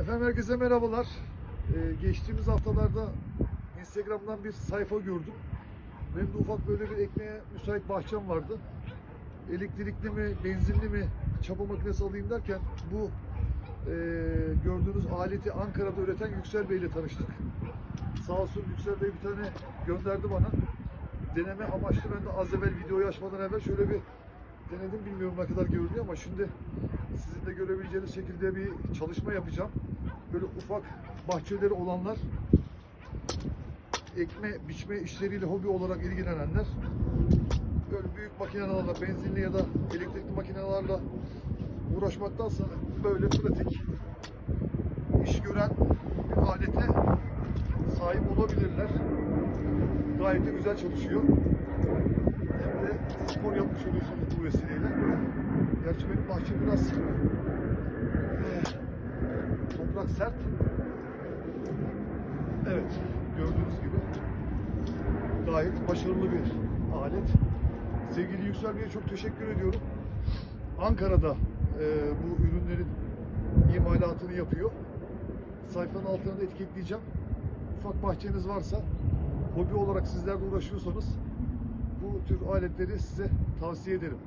Efendim herkese merhabalar. Ee, geçtiğimiz haftalarda Instagram'dan bir sayfa gördüm. Benim de ufak böyle bir ekmeğe müsait bahçem vardı. Elektrikli mi, benzinli mi çapa makinesi alayım derken bu e, gördüğünüz aleti Ankara'da üreten Yüksel Bey ile tanıştık. Sağ olsun Yüksel Bey bir tane gönderdi bana. Deneme amaçlı ben de az evvel videoyu açmadan evvel şöyle bir denedim. Bilmiyorum ne kadar görünüyor ama şimdi sizin de görebileceğiniz şekilde bir çalışma yapacağım. Böyle ufak bahçeleri olanlar, ekme biçme işleriyle hobi olarak ilgilenenler, böyle büyük makinelerle, benzinli ya da elektrikli makinelerle uğraşmaktansa böyle pratik iş gören bir alete sahip olabilirler. Gayet de güzel çalışıyor. Hem de spor yapmış oluyorsunuz bu vesileyle. Gerçi benim bahçe biraz toprak sert. Evet, gördüğünüz gibi gayet başarılı bir alet. Sevgili Yüksel Bey'e çok teşekkür ediyorum. Ankara'da eh, bu ürünlerin imalatını yapıyor. Sayfanın altına da etiketleyeceğim. Ufak bahçeniz varsa, hobi olarak sizler uğraşıyorsanız bu tür aletleri size tavsiye ederim.